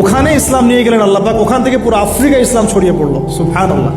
ওখানে ইসলাম নিয়ে গেলেন আল্লাহ পাক, ওখান থেকে পুরো আফ্রিকা ইসলাম ছড়িয়ে পড়ল। সুফান আল্লাহ